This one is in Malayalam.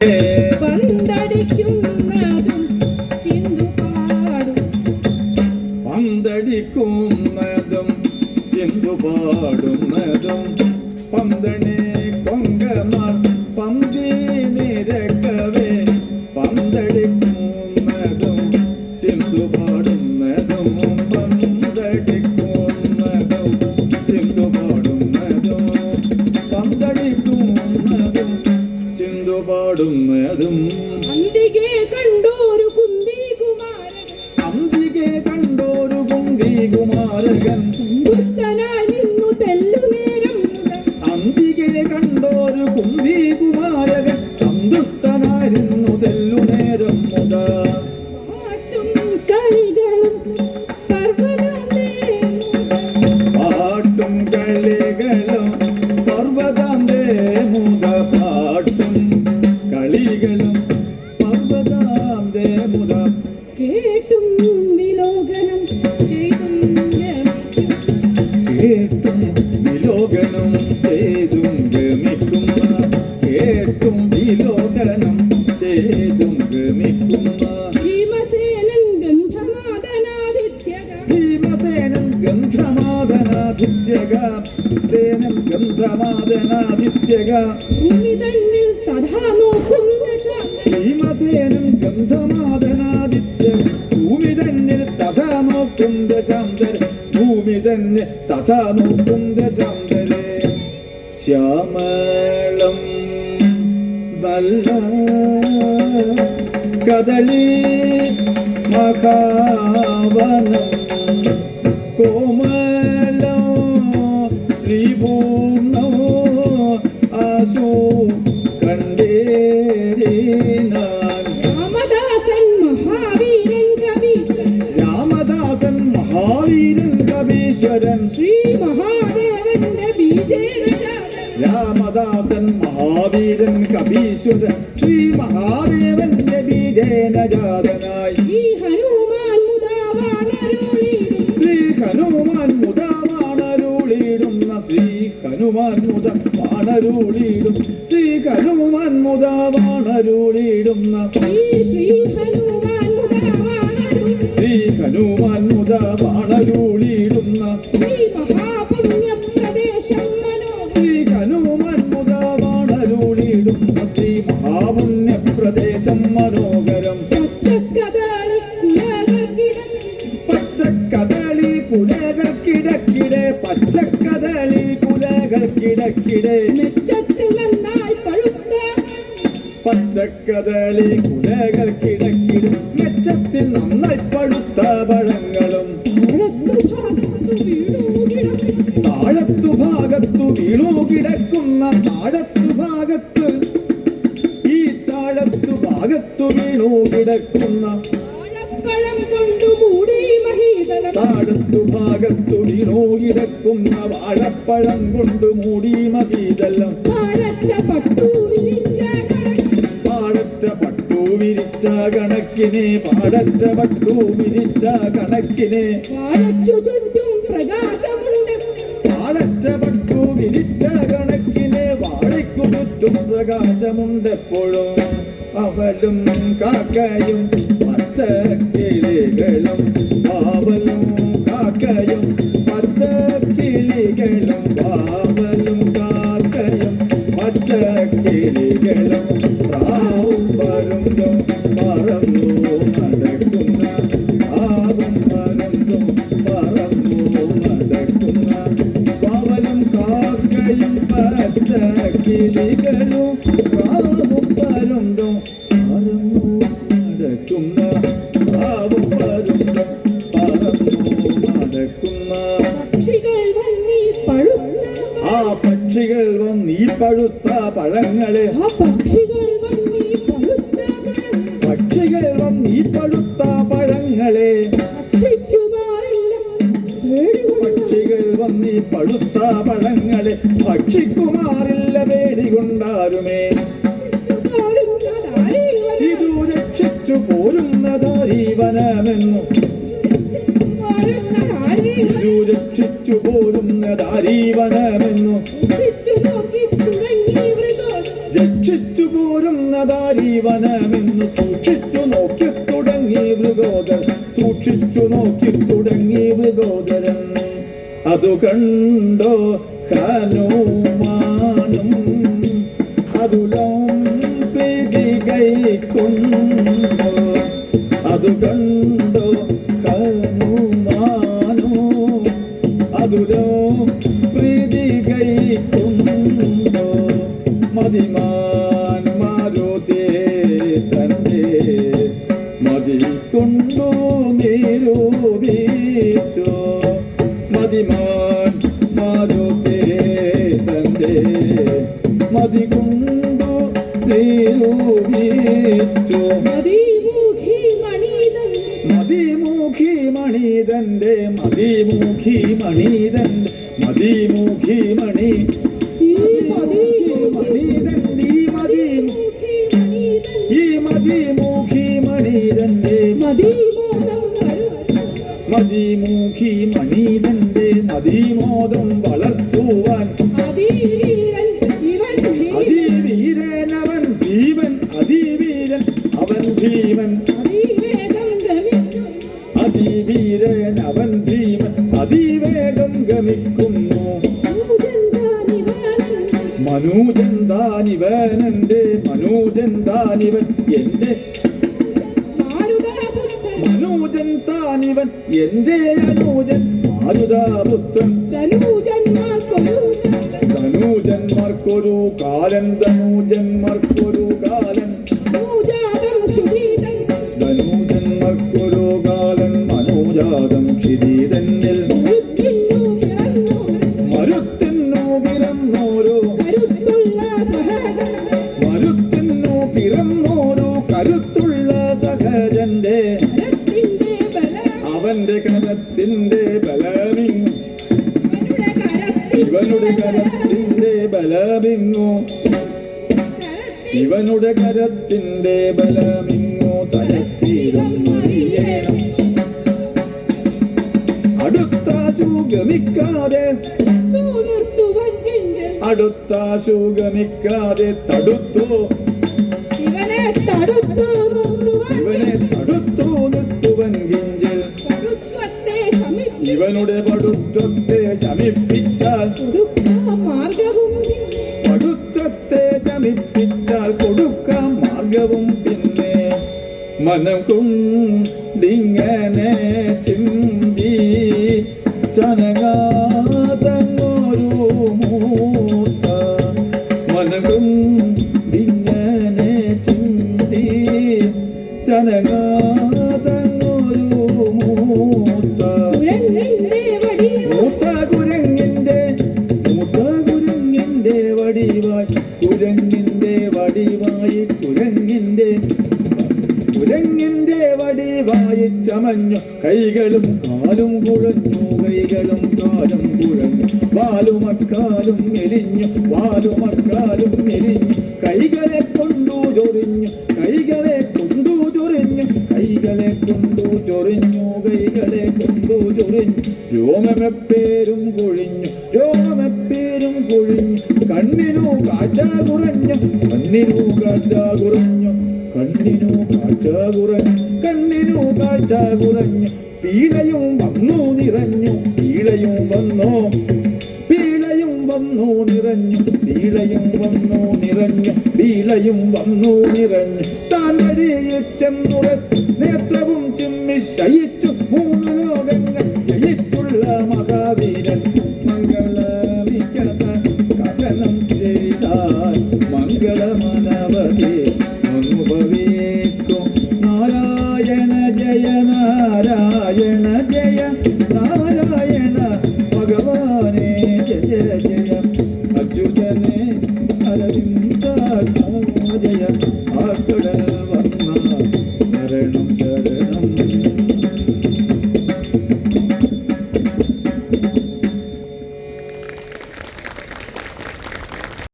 പന്തടിക്കുന്നതും പന്തണി കൊങ്കമാർ പന്തി നിരക്കവേ പന്തടിക്കുന്നതും ചിന്തുപാടുന്നതും കുമാരകൻ ദുഷ്ടനായി ഭൂമി തന്നിൽ തഥാ ഭൂമി തന്നിൽ തഥാ നോക്കും ദശാന്തര ഭൂമി തന്നെ തഥാ നോക്കും ദശാന്തരെ ശ്യാമളം വല്ല കദളി മഹാവനം. കവീശ്വരൻ ശ്രീ മഹാദേവന്റെ രാമദാസൻ മഹാവീരൻ കവീശ്വരൻ ശ്രീ മഹാദേവന്റെ ബീജേനജാതനായി ശ്രീ ഹനുമാൻ ശ്രീ ഹനുമാൻ മുതാവാണരുളിയിടുന്ന ശ്രീ ഹനുമാൻ മുത വാണരുളിയിടും ശ്രീ ഹനുമാൻ മുതാവാണരുളിയിടുന്ന ശ്രീ ഹനുമാൻ മുദാവാണരുളിയിടും ശ്രീ മഹാപുണ്യ മെച്ചത്തിൽ നന്നായി പഴുത്ത പഴങ്ങളും. താഴത്തു ഭാഗത്തു വീണു കിടക്കുന്ന താഴത്തു കിടക്കുന്ന താഴത്തു ഭാഗത്തു വീണു കിടക്കുന്ന വാഴപ്പഴം കൊണ്ട് മൂടി മതീതെല്ലാം പാടറ്റ പട്ടു വിരിച്ച കണക്കിനെ പാടറ്റ പട്ടു വിരിച്ച കണക്കിനെ. പാടറ്റ പട്ടു വിരിച്ച കണക്കിനെ വാഴയ്ക്കു ചുറ്റും പ്രകാശമുണ്ടെപ്പോഴും അവലും കാക്കയും പച്ച കിളികളും പാവലും കാക്കയും പക്ഷികൾ വന്നി പഴുത്ത പഴങ്ങളെ പക്ഷികൾ വന്ന് പഴങ്ങളെ ഭക്ഷിക്കുമാറില്ല പേടികൊണ്ടാരുമേ ഇതു രക്ഷിച്ചു പോരുന്നതാരീവനമെന്നു ഇതു രക്ഷിച്ചു പോരുന്നതാരീവനമെന്നു രക്ഷിച്ചു സുവർണധാരി വനമെന്ന് സൂക്ഷിച്ചു നോക്കി തുടങ്ങി മൃഗോദരൻ. സൂക്ഷിച്ചു നോക്കി തുടങ്ങി മൃഗോദരൻ. അതു കണ്ടോ ഹനുമാനും. അതുലം പ്രീതി കൈക്കൊണ്ടോ അതു കണ്ടോ ഹനുമാനോ. അതുലോ പ്രീതി കൈക്കൊണ്ടോ മതിമാൻ നിരൂപിച്ചോ മതിമുഖി മണിതന്റെ മതിമുഖി മണിതൻ മതിമുഖി മണി. ഈ മണിതന്റെ ഈ മതി ഈ മതിമുഖി മണിതന്റെ മതിമുഖി മണിതന്റെ മതിമോദം വളർത്തുവാൻ അതിവേഗം ഗമിക്കുന്നു. മനോജൻ താനിവൻ താനിവനന്റെ മനോജൻ താനിവൻ എന്റെ മനോജൻ താനിവൻ എന്റെ അനൂജൻ മാരുതാപുത്രൻ. ധനൂജന്മാർക്കൊരു കാലൻ ധനൂജന്മാർക്കൊരു കാലൻ കിഞ്ചൻ ഗമിക്കാതെ തടുത്തു. ഇവനെ തടുത്തു ഇവനെ തടുത്തു നിർത്തുവൻ ഗിഞ്ചൽ ഇവനുടെ പടുത്വത്തെ ശമിപ്പിച്ചാൽ. പടുത്വത്തെ ശമിപ്പിച്ചാൽ കൊടുക്കാം മാർഗവും പിന്നെ. മനം കൊണ്ടിങ്ങനെ ചിന്തി. ചനങ്ങാതങ്ങൊരു കുരങ്ങിന്റെ വടിവായി കുരങ്ങിന്റെ വടിവായി കുരങ്ങിന്റെ കുരങ്ങിന്റെ വടിവായി ചമഞ്ഞു. കൈകളും കാലും കുഴഞ്ഞു കൈകളും കാലും കുഴഞ്ഞു. വാലുമക്കാലും എലിഞ്ഞു വാലുമക്കാലും എലിഞ്ഞു കൈകളെ കൊണ്ടു ചൊറിഞ്ഞു കൈകളെ കൊണ്ടു ചൊറിഞ്ഞു. കൈകളെ കൊണ്ടു ചൊറിഞ്ഞു കൈകളെ കൊണ്ടു ചൊറിഞ്ഞു. രോമമെപ്പേരും കൊഴിഞ്ഞു രോമമെപ്പേരും കൊഴിഞ്ഞു. കണ്ണിനു കാഴ്ച കുറഞ്ഞു. കണ്ണിനു കാഴ്ച കുറഞ്ഞു. കണ്ണിനു കാഴ്ച കുറഞ്ഞു. കണ്ണിനു കാഴ്ച കുറഞ്ഞു. പീലയും വന്നു നിറഞ്ഞു. പീലയും വന്നു. പീലയും വന്നു നിറഞ്ഞു. പീലയും വന്നു നിറഞ്ഞു. പീലയും വന്നു നിറഞ്ഞു. താൻ വഴിയിൽ ചെന്നുറച്ചു. നേത്രവും ചിമ്മി ശയിച്ചു. മൂന്ന് 对对对